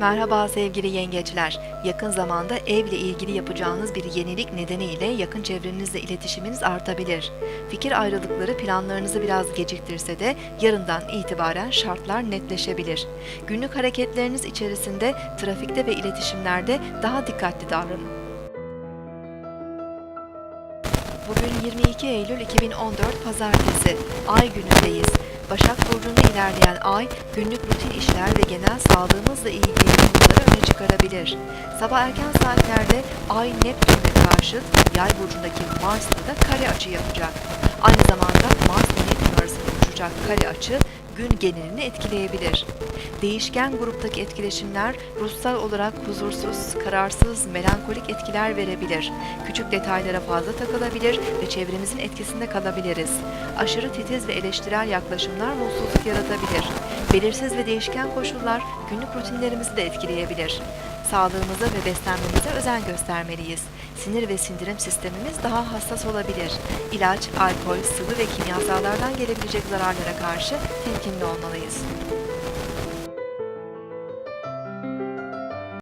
Merhaba sevgili yengeçler. Yakın zamanda evle ilgili yapacağınız bir yenilik nedeniyle yakın çevrenizle iletişiminiz artabilir. Fikir ayrılıkları planlarınızı biraz geciktirse de yarından itibaren şartlar netleşebilir. Günlük hareketleriniz içerisinde trafikte ve iletişimlerde daha dikkatli davranın. Bugün 22 Eylül 2014 Pazartesi. Ay günündeyiz. Başak Burcu'nda ilerleyen ay, günlük rutin işler ve genel sağlığımızla ilgili konuları öne çıkarabilir. Sabah erken saatlerde Ay Neptün'e karşıt, Yay Burcu'ndaki Mars'la da kare açı yapacak. Aynı zamanda Mars oluşacak kare açı, gün genelini etkileyebilir. Değişken gruptaki etkileşimler ruhsal olarak huzursuz, kararsız, melankolik etkiler verebilir. Küçük detaylara fazla takılabilir ve çevremizin etkisinde kalabiliriz. Aşırı titiz ve eleştirel yaklaşımlar mutsuzluk yaratabilir. Belirsiz ve değişken koşullar günlük rutinlerimizi de etkileyebilir. Sağlığımıza ve beslenmemize özen göstermeliyiz. Sinir ve sindirim sistemimiz daha hassas olabilir. İlaç, alkol, sıvı ve kimyasallardan gelebilecek zararlara karşı temkinli olmalıyız.